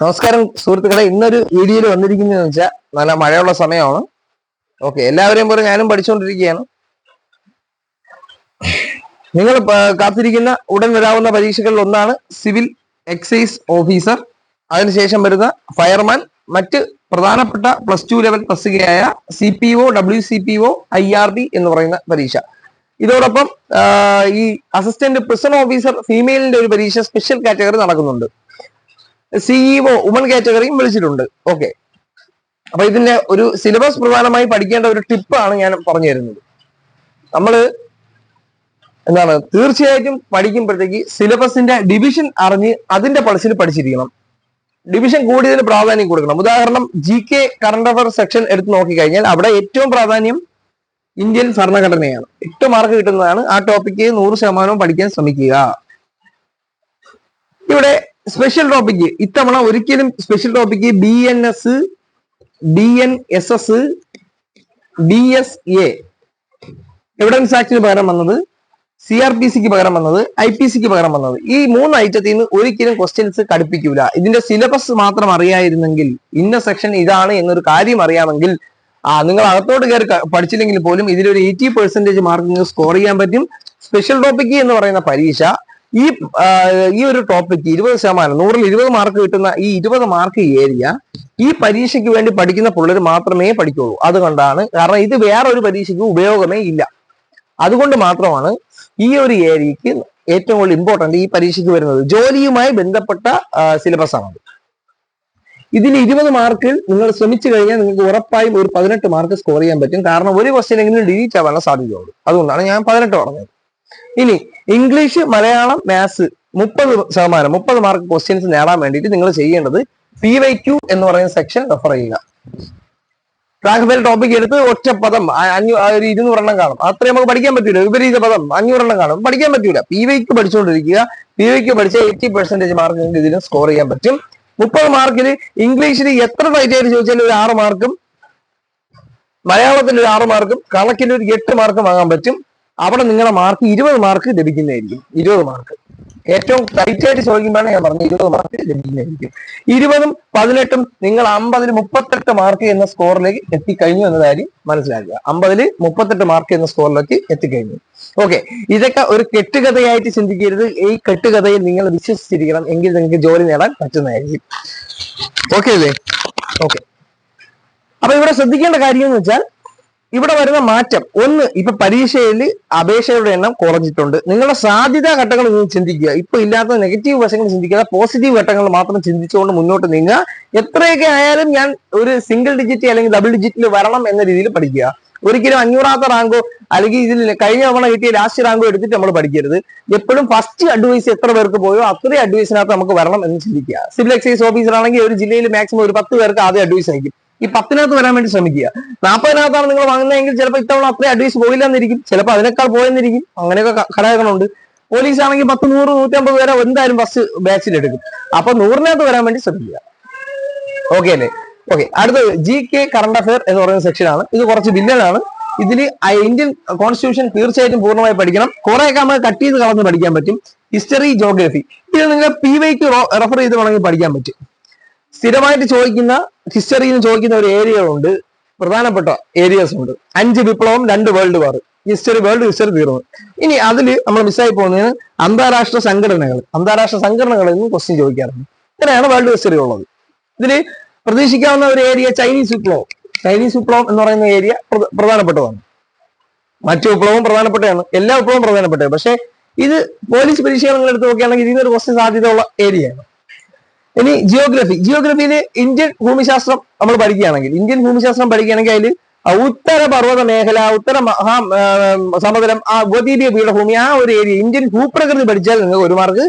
നമസ്കാരം സുഹൃത്തുക്കളെ. ഇന്നൊരു വീഡിയോയിൽ വന്നിരിക്കുന്നതെന്ന് വെച്ചാൽ നല്ല മഴയുള്ള സമയമാണ്. ഓക്കെ എല്ലാവരെയും പോലെ ഞാനും പഠിച്ചുകൊണ്ടിരിക്കുകയാണ്. നിങ്ങൾ കാത്തിരിക്കുന്ന ഉടൻ വരാവുന്ന പരീക്ഷകളിൽ ഒന്നാണ് സിവിൽ എക്സൈസ് ഓഫീസർ. അതിനുശേഷം വരുന്ന ഫയർമാൻ മറ്റ് പ്രധാനപ്പെട്ട plus two level തസ്തികയായ C P O W C P O I R D എന്ന് പറയുന്ന പരീക്ഷ. ഇതോടൊപ്പം ഈ അസിസ്റ്റന്റ് പ്രിസൺ ഓഫീസർ ഫീമെയിലിന്റെ ഒരു പരീക്ഷ സ്പെഷ്യൽ കാറ്റഗറി നടക്കുന്നുണ്ട്. സിഇഒ ഉമൻ കാറ്റഗറിയും വിളിച്ചിട്ടുണ്ട്. ഓക്കെ അപ്പൊ ഇതിന്റെ ഒരു സിലബസ് പ്രധാനമായി പഠിക്കേണ്ട ഒരു ടിപ്പാണ് ഞാൻ പറഞ്ഞു തരുന്നത്. നമ്മൾ എന്താണ് തീർച്ചയായിട്ടും പഠിക്കുമ്പോഴത്തേക്ക് സിലബസിന്റെ ഡിവിഷൻ അറിഞ്ഞ് അതിന്റെ പൾസിൽ പഠിച്ചിരിക്കണം. ഡിവിഷൻ കൂടിയതിന് പ്രാധാന്യം കൊടുക്കണം. ഉദാഹരണം G K current affair section എടുത്ത് നോക്കിക്കഴിഞ്ഞാൽ അവിടെ ഏറ്റവും പ്രാധാന്യം ഇന്ത്യൻ ഭരണഘടനയാണ്. എട്ട് മാർക്ക് കിട്ടുന്നതാണ് ആ ടോപ്പിക്ക് നൂറ് ശതമാനവും പഠിക്കാൻ ശ്രമിക്കുക. ഇവിടെ സ്പെഷ്യൽ ടോപ്പിക്ക് ഇത്തവണ ഒരിക്കലും special topic B N S B N S S B S A evidence ആക്ടിന് പകരം വന്നത് സി ആർ പി സിക്ക് പകരം വന്നത് ഐ പി സിക്ക് പകരം വന്നത്. ഈ മൂന്ന് ഐറ്റത്തിൽ നിന്ന് ഒരിക്കലും ക്വസ്റ്റ്യൻസ് കടുപ്പിക്കൂല. ഇതിന്റെ സിലബസ് മാത്രം അറിയായിരുന്നെങ്കിൽ ഇന്ന സെക്ഷൻ ഇതാണ് എന്നൊരു കാര്യം അറിയാമെങ്കിൽ ആ നിങ്ങൾ അകത്തോട്ട് കയറി പഠിച്ചില്ലെങ്കിൽ പോലും ഇതിലൊരു എയ്റ്റി പെർസെന്റേജ് മാർക്ക് നിങ്ങൾക്ക് സ്കോർ ചെയ്യാൻ പറ്റും. സ്പെഷ്യൽ ടോപ്പിക് എന്ന് പറയുന്ന പരീക്ഷ ഈ ഈ ഒരു ടോപ്പിക്ക് ഇരുപത് ശതമാനം നൂറിൽ ഇരുപത് മാർക്ക് കിട്ടുന്ന ഈ ഇരുപത് മാർക്ക് ഏരിയ ഈ പരീക്ഷയ്ക്ക് വേണ്ടി പഠിക്കുന്ന പിള്ളേർ മാത്രമേ പഠിക്കുള്ളൂ. അതുകൊണ്ടാണ് കാരണം ഇത് വേറെ ഒരു പരീക്ഷയ്ക്ക് ഉപയോഗമേ ഇല്ല. അതുകൊണ്ട് മാത്രമാണ് ഈ ഒരു ഏരിയക്ക് ഏറ്റവും കൂടുതൽ ഇമ്പോർട്ടന്റ് ഈ പരീക്ഷയ്ക്ക് വരുന്നത്. ജോലിയുമായി ബന്ധപ്പെട്ട സിലബസ് ആണ് ഇതിൽ ഇരുപത് മാർക്കിൽ നിങ്ങൾ ശ്രമിച്ചു കഴിഞ്ഞാൽ നിങ്ങൾക്ക് ഉറപ്പായും ഒരു പതിനെട്ട് മാർക്ക് സ്കോർ ചെയ്യാൻ പറ്റും. കാരണം ഒരു ക്വസ്റ്റ്യൻ എങ്കിലും ഡിലീറ്റ് ആവാനുള്ള സാധ്യതയുള്ളൂ. അതുകൊണ്ടാണ് ഞാൻ പതിനെട്ട് പറഞ്ഞത്. ഇനി ഇംഗ്ലീഷ് മലയാളം മാത്സ് മുപ്പത് ശതമാനം മുപ്പത് മാർക്ക് ക്വസ്റ്റ്യൻസ് നേടാൻ വേണ്ടിയിട്ട് നിങ്ങൾ ചെയ്യേണ്ടത് പി വൈ ക്യു എന്ന് പറയുന്ന സെക്ഷൻ റെഫർ ചെയ്യുക. ട്രാക്ക് ടോപ്പിക് എടുത്ത് ഒറ്റ പദം ഒരു ഇരുന്നൂറെണ്ണം കാണും. അത്രയും നമുക്ക് പഠിക്കാൻ പറ്റൂല. വിപരീത പദം അഞ്ഞൂറെണ്ണം കാണും. പഠിക്കാൻ പറ്റൂല. പി വൈക്ക് പഠിച്ചുകൊണ്ടിരിക്കുക. പി വൈക്ക് പഠിച്ച എയ്റ്റി പെർസെന്റേജ് മാർക്ക് നിങ്ങൾക്ക് ഇതിന് സ്കോർ ചെയ്യാൻ പറ്റും. മുപ്പത് മാർക്കിൽ ഇംഗ്ലീഷിൽ എത്ര ടൈറ്റ് ആയിട്ട് ചോദിച്ചാലും ഒരു ആറ് മാർക്കും മലയാളത്തിൽ ഒരു ആറ് മാർക്കും കണക്കിൽ ഒരു എട്ട് മാർക്കും വാങ്ങാൻ പറ്റും. അവിടെ നിങ്ങളുടെ മാർക്ക് ഇരുപത് മാർക്ക് ലഭിക്കുന്നതായിരിക്കും. ഇരുപത് മാർക്ക് ഏറ്റവും ടൈറ്റ് ആയിട്ട് ചോദിക്കുമ്പോഴാണ് ഞാൻ പറഞ്ഞത് ഇരുപത് മാർക്ക് ലഭിക്കുന്നതായിരിക്കും. ഇരുപതും പതിനെട്ടും നിങ്ങൾ അമ്പതിൽ മുപ്പത്തെട്ട് മാർക്ക് എന്ന സ്കോറിലേക്ക് എത്തിക്കഴിഞ്ഞു എന്ന കാര്യം മനസ്സിലാക്കുക. അമ്പതിൽ മുപ്പത്തെട്ട് മാർക്ക് എന്ന സ്കോറിലേക്ക് എത്തിക്കഴിഞ്ഞു. ഓക്കെ ഇതൊക്കെ ഒരു കെട്ടുകഥയായിട്ട് ചിന്തിക്കരുത്. ഈ കെട്ടുകഥയിൽ നിങ്ങൾ വിശ്വസിച്ചിരിക്കണം. എങ്കിൽ നിങ്ങൾക്ക് ജോലി നേടാൻ പറ്റുന്നതായിരിക്കും. ഓക്കെ അല്ലേ? ഓക്കെ അപ്പൊ ഇവിടെ ശ്രദ്ധിക്കേണ്ട കാര്യം എന്ന് വെച്ചാൽ ഇവിടെ വരുന്ന മാറ്റം. ഒന്ന് ഇപ്പൊ പരീക്ഷയിൽ അപേക്ഷയുടെ എണ്ണം കുറഞ്ഞിട്ടുണ്ട്. നിങ്ങളുടെ സാധ്യതാ ഘട്ടങ്ങൾ ചിന്തിക്കുക. ഇപ്പൊ ഇല്ലാത്ത നെഗറ്റീവ് വശങ്ങൾ ചിന്തിക്കാതെ പോസിറ്റീവ് ഘട്ടങ്ങൾ മാത്രം ചിന്തിച്ചുകൊണ്ട് മുന്നോട്ട് നീങ്ങുക. എത്രയൊക്കെ ആയാലും ഞാൻ ഒരു സിംഗിൾ ഡിജിറ്റ് അല്ലെങ്കിൽ ഡബിൾ ഡിജിറ്റിൽ വരണം എന്ന രീതിയിൽ പഠിക്കുക. ഒരിക്കലും അഞ്ഞൂറാത്ത റാങ്കോ അല്ലെങ്കിൽ ഇതിൽ കഴിഞ്ഞ തവണ കിട്ടിയ ലാസ്റ്റ് റാങ്കോ എടുത്തിട്ട് നമ്മൾ പഠിക്കരുത്. എപ്പോഴും ഫസ്റ്റ് അഡ്വൈസ് എത്ര പേർക്ക് പോയോ അത്രയും അഡ്വൈസിനകത്ത് നമുക്ക് വരണം എന്ന് ചിന്തിക്കുക. സിവിൽ എക്സൈസ് ഓഫീസർ ആണെങ്കിൽ ഒരു ജില്ലയിൽ മാക്സിമം ഒരു പത്ത് പേർക്ക് ആദ്യം അഡ്വൈസ് അയക്കും. ഈ പത്തിനകത്ത് വരാൻ വേണ്ടി ശ്രമിക്കുക. നാൽപ്പതിനകത്താണ് നിങ്ങൾ വാങ്ങുന്നതെങ്കിൽ ചിലപ്പോൾ ഇത്തവണ അത്രയും അഡ്വൈസ് പോയില്ല എന്നിരിക്കും ചിലപ്പോൾ അതിനേക്കാൾ പോയെന്നിരിക്കും. അങ്ങനെയൊക്കെ ഘടകങ്ങളുണ്ട്. പോലീസ് ആണെങ്കിൽ പത്ത് നൂറ് നൂറ്റമ്പത് വരെ എന്തായാലും ബസ് ബാച്ചിൽ എടുക്കും. അപ്പൊ നൂറിനകത്ത് വരാൻ വേണ്ടി ശ്രമിക്കുക. ഓക്കെ അല്ലേ? ഓക്കെ അടുത്തത് ജി കെ കറണ്ട് അഫയർ എന്ന് പറയുന്ന സെക്ഷനാണ് ഇത് കുറച്ച് ബില്ലാണ് ഇതിൽ ഇന്ത്യൻ കോൺസ്റ്റിറ്റ്യൂഷൻ തീർച്ചയായിട്ടും പൂർണമായി പഠിക്കണം. കുറെയൊക്കെ നമ്മൾ കട്ട് ചെയ്ത് കളഞ്ഞ് പഠിക്കാൻ പറ്റും. ഹിസ്റ്ററി ജോഗ്രഫി ഇത് നിങ്ങൾ പി വൈക്ക് റെഫർ ചെയ്ത് വേണമെങ്കിൽ പഠിക്കാൻ പറ്റും. സ്ഥിരമായിട്ട് ചോദിക്കുന്ന ഹിസ്റ്ററിയിൽ നിന്ന് ചോദിക്കുന്ന ഒരു ഏരിയകളുണ്ട് പ്രധാനപ്പെട്ട ഏരിയസ് ഉണ്ട്. അഞ്ച് വിപ്ലവം രണ്ട് world war history world history തീർന്നു ഇനി അതിൽ നമ്മൾ മിസ്സായി പോകുന്നതിന് അന്താരാഷ്ട്ര സംഘടനകൾ. അന്താരാഷ്ട്ര സംഘടനകളിൽ നിന്ന് ക്വസ്റ്റ്യൻ ചോദിക്കാറുണ്ട്. ഇങ്ങനെയാണ് വേൾഡ് ഹിസ്റ്ററി ഉള്ളത്. ഇതിൽ പ്രതീക്ഷിക്കാവുന്ന ഒരു ഏരിയ ചൈനീസ് വിപ്ലവം. ചൈനീസ് വിപ്ലവം എന്ന് പറയുന്ന ഏരിയ പ്രധാനപ്പെട്ടതാണ്. മറ്റു വിപ്ലവവും പ്രധാനപ്പെട്ടതാണ്. എല്ലാ വിപ്ലവവും പ്രധാനപ്പെട്ടത്. പക്ഷേ ഇത് പോലീസ് പരീക്ഷകൾ നിങ്ങൾ എടുത്ത് നോക്കുകയാണെങ്കിൽ ഇതിനൊരു ക്വസ്റ്റ്യൻ സാധ്യതയുള്ള ഏരിയയാണ് ഇനി ജിയോഗ്രഫി ജിയോഗ്രഫിയിൽ ഇന്ത്യൻ ഭൂമിശാസ്ത്രം നമ്മൾ പഠിക്കുകയാണെങ്കിൽ ഇന്ത്യൻ ഭൂമിശാസ്ത്രം പഠിക്കുകയാണെങ്കിൽ അതിൽ ഉത്തര പർവത മേഖല ഉത്തര മഹാ സമതലം ആ ഉപദ്വീപീയ പീഠഭൂമി ആ ഒരു ഏരിയ ഇന്ത്യൻ ഭൂപ്രകൃതി പഠിച്ചാൽ നിങ്ങൾക്ക് ഒരു മാർക്ക്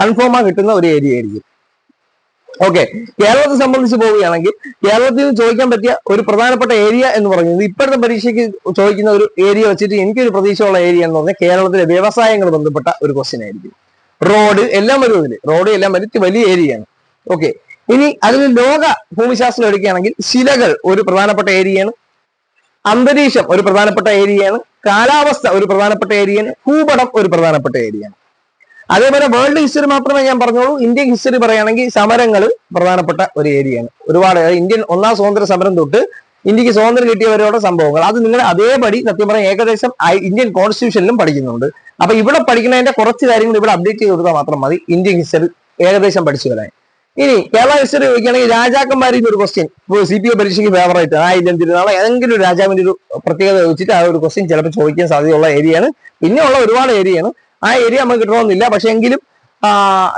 കൺഫേം ആ കിട്ടുന്ന ഒരു ഏരിയ ആയിരിക്കും. ഓക്കെ കേരളത്തെ സംബന്ധിച്ച് പോവുകയാണെങ്കിൽ കേരളത്തിൽ ചോദിക്കാൻ പറ്റിയ ഒരു പ്രധാനപ്പെട്ട ഏരിയ എന്ന് പറയുന്നത് ഇപ്പോഴത്തെ പരീക്ഷയ്ക്ക് ചോദിക്കുന്ന ഒരു ഏരിയ വെച്ചിട്ട് എനിക്കൊരു പ്രതീക്ഷയുള്ള ഏരിയ എന്ന് പറഞ്ഞാൽ കേരളത്തിലെ വ്യവസായങ്ങൾ ബന്ധപ്പെട്ട ഒരു ക്വസ്റ്റ്യൻ ആയിരിക്കും. റോഡ് എല്ലാം വരും ഇതിൽ? റോഡ് എല്ലാം വരും വലിയ ഏരിയയാണ് ഓക്കെ ഇനി അതിൽ ലോക ഭൂമിശാസ്ത്രം എടുക്കുകയാണെങ്കിൽ ശിലകൾ ഒരു പ്രധാനപ്പെട്ട ഏരിയയാണ്. അന്തരീക്ഷം ഒരു പ്രധാനപ്പെട്ട ഏരിയയാണ്. കാലാവസ്ഥ ഒരു പ്രധാനപ്പെട്ട ഏരിയയാണ്. ഭൂപടം ഒരു പ്രധാനപ്പെട്ട ഏരിയയാണ്. അതേപോലെ വേൾഡ് ഹിസ്റ്ററി മാത്രമേ ഞാൻ പറഞ്ഞോളൂ ഇന്ത്യൻ ഹിസ്റ്ററി പറയുകയാണെങ്കിൽ സമരങ്ങൾ പ്രധാനപ്പെട്ട ഒരു ഏരിയയാണ്. ഒരുപാട് ഇന്ത്യൻ ഒന്നാം സ്വാതന്ത്ര്യ സമരം തൊട്ട് ഇന്ത്യയ്ക്ക് സ്വാതന്ത്ര്യം കിട്ടിയവരോടെ സംഭവങ്ങൾ. അത് നിങ്ങൾ അതേപടി സത്യം പറഞ്ഞാൽ ഏകദേശം ഇന്ത്യൻ കോൺസ്റ്റിറ്റ്യൂഷനിലും പഠിക്കുന്നുണ്ട്. അപ്പൊ ഇവിടെ പഠിക്കുന്നതിന്റെ കുറച്ച് കാര്യങ്ങൾ ഇവിടെ അപ്ഡേറ്റ് ചെയ്ത് കൊടുത്താൽ മാത്രം മതി. ഇന്ത്യൻ ഹിസ്റ്ററി ഏകദേശം പഠിച്ചു വരാൻ. ഇനി കേരള ഹിസ്റ്ററി ചോദിക്കുകയാണെങ്കിൽ രാജാക്കന്മാരിൽ ഒരു ക്വസ്റ്റ്യൻ ഇപ്പോൾ സി പി ഒ പരീക്ഷയ്ക്ക് ഫേവറേറ്റ് ആയിരം തിരുനാളെ ഏതെങ്കിലും ഒരു രാജാവിന്റെ ഒരു പ്രത്യേകത വെച്ചിട്ട് ആ ഒരു ക്വസ്റ്റ്യൻ ചിലപ്പോൾ ചോദിക്കാൻ സാധ്യതയുള്ള ഏരിയയാണ് പിന്നെ ഉള്ള ഒരുപാട് ഏരിയയാണ് ആ ഏരിയ നമുക്ക് കിട്ടണമെന്നില്ല. പക്ഷെ എങ്കിലും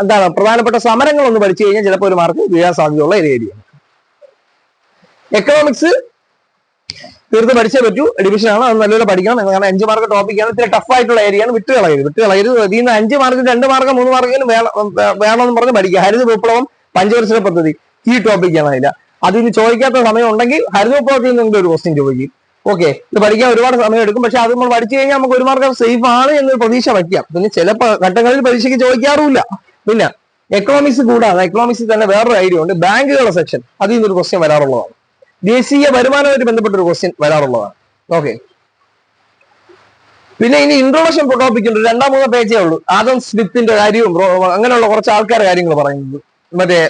എന്താണ് പ്രധാനപ്പെട്ട സമരങ്ങൾ ഒന്ന് പഠിച്ചു കഴിഞ്ഞാൽ ചിലപ്പോൾ ഒരു മാർക്ക് വീഴാൻ സാധ്യതയുള്ള ഒരു ഏരിയയാണ് എക്കണോമിക്സ് തീർത്ത് പഠിച്ചേ പറ്റൂ. ആണ്. അത് നല്ലപോലെ പഠിക്കണം. കാരണം അഞ്ച് മാർക്ക് ടോപ്പിക്കാണ് ഇത്തിരി ടഫ് ആയിട്ടുള്ള ഏരിയയാണ് വിട്ട് കളയരുത് വിട്ട് കളയരുത് ഇതിൽ നിന്ന് അഞ്ച് മാർക്ക് രണ്ട് മാർക്ക് മൂന്ന് മാർക്കിനും വേണം വേണമെന്ന് പറഞ്ഞ് പഠിക്കുക. ഹരിത വിപ്ലവം പഞ്ചവത്സര പദ്ധതി ഈ ടോപ്പിക്കാണ് അതില്ല അതിന് ചോദിക്കാത്ത സമയം ഉണ്ടെങ്കിൽ ഹരിത നിന്ന് ഒരു ക്വസ്റ്റ്യൻ ചോദിക്കും. ഓക്കെ ഇത് പഠിക്കാൻ ഒരുപാട് സമയം എടുക്കും പക്ഷെ അത് നമ്മൾ പഠിച്ചു കഴിഞ്ഞാൽ നമുക്ക് ഒരു മാർക്ക് സേഫ് ആണ് എന്നൊരു പ്രതീക്ഷ വയ്ക്കാം. പിന്നെ ചില ഘട്ടങ്ങളിൽ പരീക്ഷയ്ക്ക് ചോദിക്കാറുമില്ല. പിന്നെ എക്കണോമിക്സ് കൂടാതെ എക്കണോമിക്സിൽ തന്നെ വേറൊരു ഐഡിയ ഉണ്ട്. ബാങ്കുകളുടെ സെക്ഷൻ അതിൽ നിന്നൊരു ക്വസ്റ്റ്യൻ വരാറുള്ളതാണ്. ദേശീയ വരുമാനവുമായിട്ട് ബന്ധപ്പെട്ട ഒരു ക്വസ്റ്റ്യൻ വരാറുള്ളതാണ്. ഓക്കെ പിന്നെ ഇനി ഇൻട്രോഡക്ഷൻ ടോപ്പിക് ഉണ്ട്. രണ്ടാം മൂന്നാം പേജേ ഉള്ളൂ. ആദം സ്മിത്തിന്റെ കാര്യവും അങ്ങനെയുള്ള കുറച്ച് ആൾക്കാരുടെ കാര്യങ്ങൾ പറയുന്നത്. മറ്റേ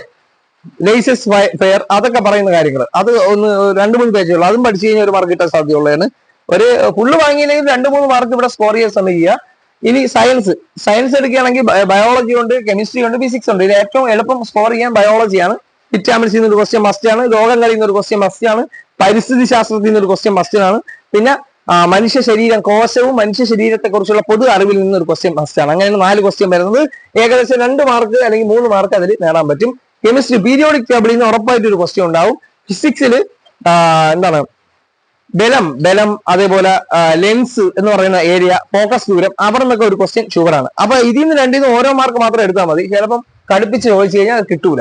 ലേസസ് ഫെയർ അതൊക്കെ പറയുന്ന കാര്യങ്ങൾ അത് ഒന്ന് രണ്ട് മൂന്ന് പേജേ ഉള്ളൂ. അതും പഠിച്ചു കഴിഞ്ഞാൽ ഒരു മാർക്ക് കിട്ടാൻ സാധ്യതയുള്ളതാണ് ഒരു ഫുള്ള് വാങ്ങിയില്ലെങ്കിൽ രണ്ട് മൂന്ന് മാർക്ക് ഇവിടെ സ്കോർ ചെയ്യാൻ ശ്രമിക്കുക. ഇനി സയൻസ് സയൻസ് എടുക്കുകയാണെങ്കിൽ ബയോളജി ഉണ്ട് കെമിസ്ട്രി ഉണ്ട് ഫിസിക്സ് ഉണ്ട്. ഇത് ഏറ്റവും എളുപ്പം സ്കോർ ചെയ്യാൻ ബയോളജിയാണ് വിറ്റാമിൻസിൽ നിന്ന് ഒരു ക്വസ്റ്റ്യൻ മസ്റ്റ് ആണ്. രോഗം നിന്ന് ഒരു ക്വസ്റ്റ്യൻ മസ്റ്റ് ആണ്. പരിസ്ഥിതി ശാസ്ത്രത്തിൽ നിന്ന് ഒരു ക്വസ്റ്റ്യൻ മസ്റ്റ് ആണ്. പിന്നെ മനുഷ്യ ശരീരം കോശവും മനുഷ്യ ശരീരത്തെ കുറിച്ചുള്ള പൊതു അറിവിൽ നിന്ന് ഒരു ക്വസ്റ്റ്യൻ ആണ്. അങ്ങനെ നാല് ക്വസ്റ്റ്യൻ വരുന്നത്. ഏകദേശം രണ്ട് മാർക്ക് അല്ലെങ്കിൽ മൂന്ന് മാർക്ക് അതിൽ നേടാൻ പറ്റും. കെമിസ്ട്രി പീരിയോഡിക് ടേബിളിൽ നിന്ന് ഉറപ്പായിട്ട് ഒരു ക്വസ്റ്റ്യൻ ഉണ്ടാവും ഫിസിക്സിൽ എന്താണ്? ബലം ബലം അതേപോലെ ലെൻസ് എന്ന് പറയുന്ന ഏരിയ ഫോക്കസ് ദൂരം അവിടെ നിന്നൊക്കെ ഒരു ക്വസ്റ്റ്യൻ ഷുവറാണ് അപ്പൊ ഇതിൽ നിന്ന് രണ്ടിൽ നിന്ന് ഓരോ മാർക്ക് മാത്രം എടുത്താൽ മതി. ചിലപ്പം കടുപ്പിച്ച് ചോദിച്ചു കഴിഞ്ഞാൽ അത് കിട്ടൂല.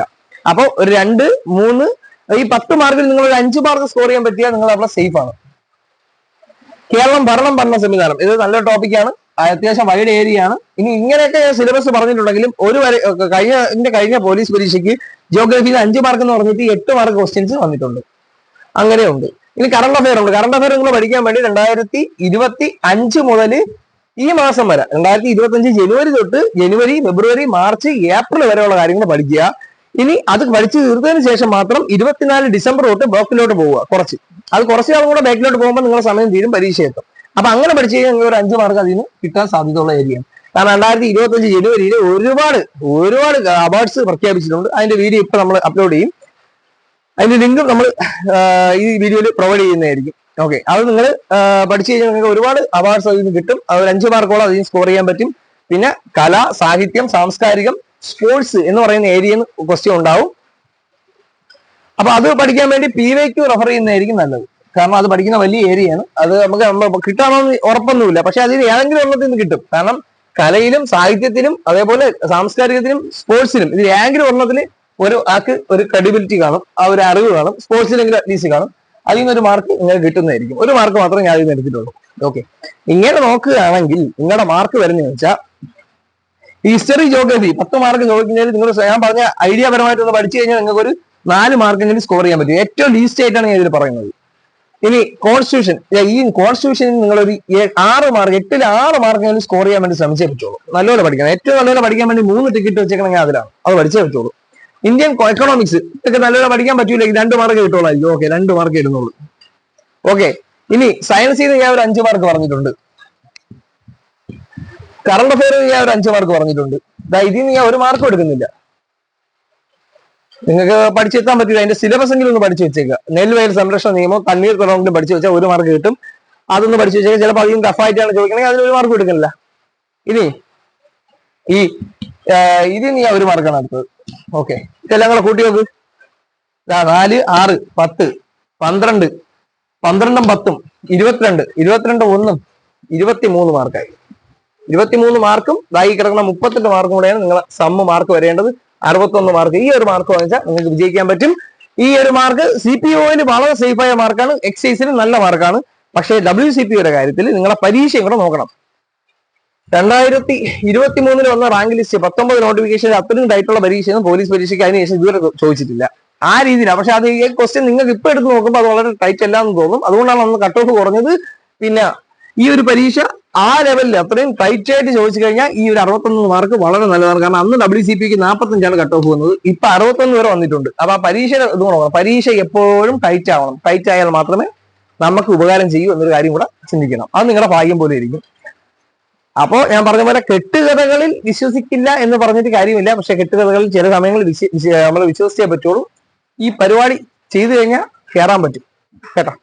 അപ്പൊ ഒരു രണ്ട് മൂന്ന് ഈ പത്ത് മാർക്കിൽ നിങ്ങൾ ഒരു അഞ്ച് മാർക്ക് സ്കോർ ചെയ്യാൻ പറ്റിയാൽ നിങ്ങൾ അവിടെ സേഫ് ആണ്. കേരളം ഭരണം ഭരണ സംവിധാനം. ഇത് നല്ല ടോപ്പിക്കാണ് അത്യാവശ്യം വൈഡ് ഏരിയ ആണ്. ഇനി ഇങ്ങനെയൊക്കെ ഞാൻ സിലബസ് പറഞ്ഞിട്ടുണ്ടെങ്കിലും ഒരു വരെ കഴിഞ്ഞ കഴിഞ്ഞ പോലീസ് പരീക്ഷയ്ക്ക് ജിയോഗ്രഫിയിൽ അഞ്ച് മാർക്ക് എന്ന് പറഞ്ഞിട്ട് എട്ട് മാർക്ക് ക്വസ്റ്റ്യൻസ് വന്നിട്ടുണ്ട്. അങ്ങനെയുണ്ട്. ഇനി കറണ്ട് അഫയർ ഉണ്ട്. കറണ്ട് അഫയർ നിങ്ങൾ പഠിക്കാൻ വേണ്ടി രണ്ടായിരത്തി ഇരുപത്തി അഞ്ച് മുതൽ ഈ മാസം വരെ രണ്ടായിരത്തി ഇരുപത്തി അഞ്ച് ജനുവരി തൊട്ട് ജനുവരി ഫെബ്രുവരി മാർച്ച് ഏപ്രിൽ വരെയുള്ള കാര്യങ്ങൾ പഠിക്കുക. ഇനി അത് പഠിച്ചു തീർത്തതിന് ശേഷം മാത്രം ഇരുപത്തിനാല് ഡിസംബർ തൊട്ട് ബ്ലോക്കിലോട്ട് പോവുക കുറച്ച്. അത് കുറച്ച് കാലം കൂടെ ബാക്കിലോട്ട് പോകുമ്പോൾ നിങ്ങളുടെ സമയം തീരും പരീക്ഷ എത്തും. അപ്പൊ അങ്ങനെ പഠിച്ചു കഴിഞ്ഞാൽ നിങ്ങൾക്ക് ഒരു അഞ്ച് മാർക്ക് അതിന് കിട്ടാൻ സാധ്യതയുള്ള ഏരിയയാണ് കാരണം രണ്ടായിരത്തി ഇരുപത്തഞ്ച് ജനുവരിയിൽ ഒരുപാട് ഒരുപാട് അവാർഡ്സ് പ്രഖ്യാപിച്ചിട്ടുണ്ട്. അതിന്റെ വീഡിയോ ഇപ്പൊ നമ്മൾ അപ്ലോഡ് ചെയ്യും. അതിന്റെ ലിങ്ക് നമ്മൾ ഈ വീഡിയോയിൽ പ്രൊവൈഡ് ചെയ്യുന്നതായിരിക്കും. ഓക്കെ അത് നിങ്ങൾ പഠിച്ചു കഴിഞ്ഞാൽ നിങ്ങൾക്ക് ഒരുപാട് അവാർഡ്സ് അതിൽ നിന്ന് കിട്ടും. അത് അഞ്ച് മാർക്കോളം അതിന് സ്കോർ ചെയ്യാൻ പറ്റും. പിന്നെ കല സാഹിത്യം സാംസ്കാരികം സ്പോർട്സ് എന്ന് പറയുന്ന ഏരിയ ക്വസ്റ്റ്യൻ ഉണ്ടാവും. അപ്പൊ അത് പഠിക്കാൻ വേണ്ടി പി വൈക്ക് റെഫർ ചെയ്യുന്നതായിരിക്കും നല്ലത്. കാരണം അത് പഠിക്കുന്ന വലിയ ഏരിയയാണ് അത് നമുക്ക് കിട്ടാമെന്ന് ഉറപ്പൊന്നുമില്ല. പക്ഷെ അതിൽ ഏതെങ്കിലും ഒന്നത്തിൽ നിന്ന് കിട്ടും. കാരണം കലയിലും സാഹിത്യത്തിലും അതേപോലെ സാംസ്കാരികത്തിലും സ്പോർട്സിലും ഇതിൽ ഏതെങ്കിലും ഒരെണ്ണത്തിൽ ഒരു ആൾക്ക് ഒരു ക്രെഡിബിലിറ്റി കാണും. ആ ഒരു അറിവ് കാണും. സ്പോർട്സിലെങ്കിലും അറ്റ്ലീസ്റ്റ് കാണും. അതിൽ നിന്ന് ഒരു മാർക്ക് നിങ്ങൾക്ക് കിട്ടുന്നതായിരിക്കും. ഒരു മാർക്ക് മാത്രമേ ഞാൻ അതിൽ നിന്ന് എടുത്തിട്ടുള്ളൂ. ഓക്കെ ഇങ്ങനെ നോക്കുകയാണെങ്കിൽ നിങ്ങളുടെ മാർക്ക് വരുന്നതെന്ന് വെച്ചാൽ ഹിസ്റ്ററി ജോഗ്രഫി പത്ത് മാർക്ക് ചോദിക്കുന്നതിൽ നിങ്ങൾ ഞാൻ പറഞ്ഞ ഐഡിയ പരമായിട്ടൊന്ന് പഠിച്ചു കഴിഞ്ഞാൽ നിങ്ങൾക്ക് ഒരു നാല് മാർക്കെങ്കിലും സ്കോർ ചെയ്യാൻ പറ്റും. ഏറ്റവും ലീസ്റ്റ് ആയിട്ടാണ് ഞാൻ ഇതിൽ പറയുന്നത്. ഇനി കോൺസ്റ്റിറ്റ്യൂഷൻ ഈ കോൺസ്റ്റിറ്റ്യൂഷനിൽ നിങ്ങൾ ഒരു ആറ് മാർക്ക് എട്ടിൽ ആറ് മാർക്കെങ്കിലും സ്കോർ ചെയ്യാൻ വേണ്ടി ശ്രമിച്ചേ പറ്റുള്ളൂ. നല്ലപോലെ പഠിക്കണം. ഏറ്റവും നല്ലപോലെ പഠിക്കാൻ വേണ്ടി മൂന്ന് ടിക്കറ്റ് വെച്ചേക്കണമെങ്കിൽ അതിലാണ്. അത് പഠിച്ചേ പറ്റുള്ളൂ. ഇന്ത്യൻ എക്കണോമിക്സ് ഇതൊക്കെ നല്ലപോലെ പഠിക്കാൻ പറ്റൂല. രണ്ട് മാർക്ക് കിട്ടുള്ളൂ. ഓക്കെ രണ്ട് മാർക്ക് ഇടുന്നുള്ളൂ ഓക്കെ ഇനി സയൻസിൽ ഞാൻ ഒരു അഞ്ച് മാർക്ക് പറഞ്ഞിട്ടുണ്ട്. കറണ്ട് അഫയർ ഞാൻ ഒരു അഞ്ച് മാർക്ക് പറഞ്ഞിട്ടുണ്ട്. ഇതിൽ നിന്ന് ഞാൻ ഒരു മാർക്ക് എടുക്കുന്നില്ല. നിങ്ങൾക്ക് പഠിച്ചെത്താൻ പറ്റില്ല. അതിന്റെ സിലബസ് എങ്കിലും ഒന്ന് പഠിച്ചു വെച്ചേക്കുക നെൽവയൽ സംരക്ഷണ നിയമം തണ്ണീർ കുറവെങ്കിലും പഠിച്ചു വെച്ചാൽ ഒരു മാർക്ക് കിട്ടും. അതൊന്ന് പഠിച്ചു വെച്ചേക്കുക ചിലപ്പോൾ അധികം ടഫായിട്ടാണ് ചോദിക്കണമെങ്കിൽ അതിന് ഒരു മാർക്ക് എടുക്കുന്നില്ല ഇനി ഈ ഇതിൽ ഞാൻ ഒരു മാർക്കാണ് അടുത്തത് ഓക്കെ. ഇതെല്ലാം കൂടെ കൂട്ടി നോക്ക്. നാല് ആറ് പത്ത് പന്ത്രണ്ട് പന്ത്രണ്ടും പത്തും ഇരുപത്തിരണ്ട് ഇരുപത്തിരണ്ട് ഒന്നും ഇരുപത്തി മൂന്ന് മാർക്കായി ഇരുപത്തിമൂന്ന് മാർക്കും ഇതായി കിടക്കുന്ന മുപ്പത്തെട്ട് മാർക്കും കൂടെയാണ് നിങ്ങൾ സമ്മ് മാർക്ക് വരേണ്ടത്. അറുപത്തൊന്ന് മാർക്ക് ഈ ഒരു മാർക്ക് വാങ്ങിച്ചാൽ നിങ്ങൾക്ക് വിജയിക്കാൻ പറ്റും. ഈ ഒരു മാർക്ക് സി പി ഒയിൽ വളരെ സേഫായ മാർക്കാണ് എക്സൈസിന് നല്ല മാർക്കാണ് പക്ഷേ ഡബ്ല്യു സി പി യുടെ കാര്യത്തിൽ നിങ്ങളെ പരീക്ഷയും കൂടെ നോക്കണം. രണ്ടായിരത്തി ഇരുപത്തി മൂന്നിന് വന്ന റാങ്ക് ലിസ്റ്റ് പത്തൊമ്പത് നോട്ടിഫിക്കേഷൻ അത്രയും ടൈറ്റുള്ള പരീക്ഷയൊന്നും പോലീസ് പരീക്ഷയ്ക്ക് അതിനുശേഷം ഇതുവരെ ചോദിച്ചിട്ടില്ല. ആ രീതിയിലാണ്. പക്ഷെ അത് ഈ ക്വസ്റ്റ്യൻ നിങ്ങൾക്ക് ഇപ്പൊ എടുത്ത് നോക്കുമ്പോൾ അത് വളരെ ടൈറ്റ് അല്ല എന്ന് തോന്നും. അതുകൊണ്ടാണ് അന്ന് കട്ട് ഓഫ് കുറഞ്ഞത്. പിന്നെ ഈ ഒരു പരീക്ഷ ആ ലെവലിൽ അത്രയും ടൈറ്റ് ആയിട്ട് ചോദിച്ചു കഴിഞ്ഞാൽ ഈ ഒരു അറുപത്തൊന്ന് മാർക്ക് വളരെ നല്ലതാണ്. കാരണം അന്ന് ഡബ്ല്യു സി പിക്ക് നാൽപ്പത്തഞ്ചാണ് കട്ട് ഓഫ് വന്നത്. ഇപ്പൊ അറുപത്തൊന്ന് വരെ വന്നിട്ടുണ്ട്. അപ്പൊ ആ പരീക്ഷയുടെ ഇത് പരീക്ഷ എപ്പോഴും ടൈറ്റ് ആവണം. ടൈറ്റ് ആയാൽ മാത്രമേ നമുക്ക് ഉപകാരം ചെയ്യൂ എന്നൊരു കാര്യം കൂടെ ചിന്തിക്കണം. അത് നിങ്ങളുടെ ഭാഗ്യം പോലെ ഇരിക്കും. അപ്പോ ഞാൻ പറഞ്ഞ പോലെ കെട്ടുകഥകളിൽ വിശ്വസിക്കില്ല എന്ന് പറഞ്ഞിട്ട് കാര്യമില്ല. പക്ഷെ കെട്ടുകഥകളിൽ ചില സമയങ്ങളിൽ നമ്മൾ വിശ്വസിച്ചേ പറ്റുള്ളൂ. ഈ പരിപാടി ചെയ്തു കഴിഞ്ഞാൽ കയറാൻ പറ്റും. കേട്ടോ?